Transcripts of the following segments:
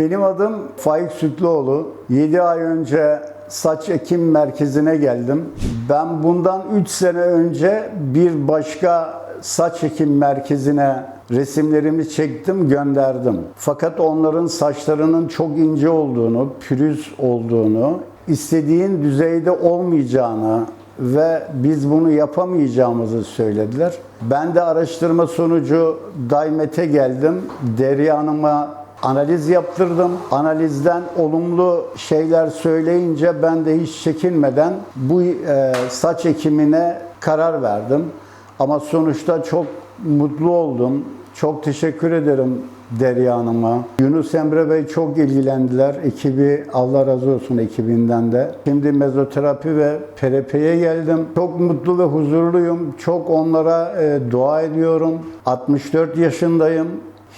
Benim adım Faik Sütlüoğlu. 7 ay önce saç ekim merkezine geldim. Ben bundan 3 sene önce bir başka saç ekim merkezine resimlerimi çektim, gönderdim. Fakat onların saçlarının çok ince olduğunu, pürüz olduğunu, istediğin düzeyde olmayacağını ve biz bunu yapamayacağımızı söylediler. Ben de araştırma sonucu Daimet'e geldim. Derya Hanım'a analiz yaptırdım. Analizden olumlu şeyler söyleyince ben de hiç çekinmeden bu e, saç ekimine karar verdim. Ama sonuçta çok mutlu oldum. Çok teşekkür ederim Derya Hanım'a. Yunus Emre Bey çok ilgilendiler. Ekibi Allah razı olsun ekibinden de. Şimdi mezoterapi ve PRP'ye geldim. Çok mutlu ve huzurluyum. Çok onlara e, dua ediyorum. 64 yaşındayım.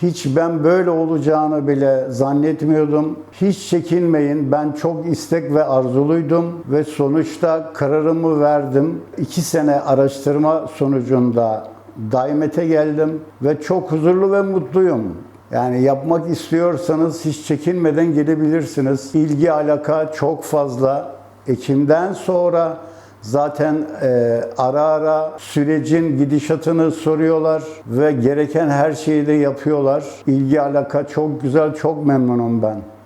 Hiç ben böyle olacağını bile zannetmiyordum. Hiç çekinmeyin. Ben çok istek ve arzuluydum ve sonuçta kararımı verdim. İki sene araştırma sonucunda Daimet'e geldim ve çok huzurlu ve mutluyum. Yani yapmak istiyorsanız hiç çekinmeden gelebilirsiniz. İlgi alaka çok fazla. Ekim'den sonra zaten e, ara ara sürecin gidişatını soruyorlar ve gereken her şeyi de yapıyorlar. İlgi alaka çok güzel, çok memnunum ben.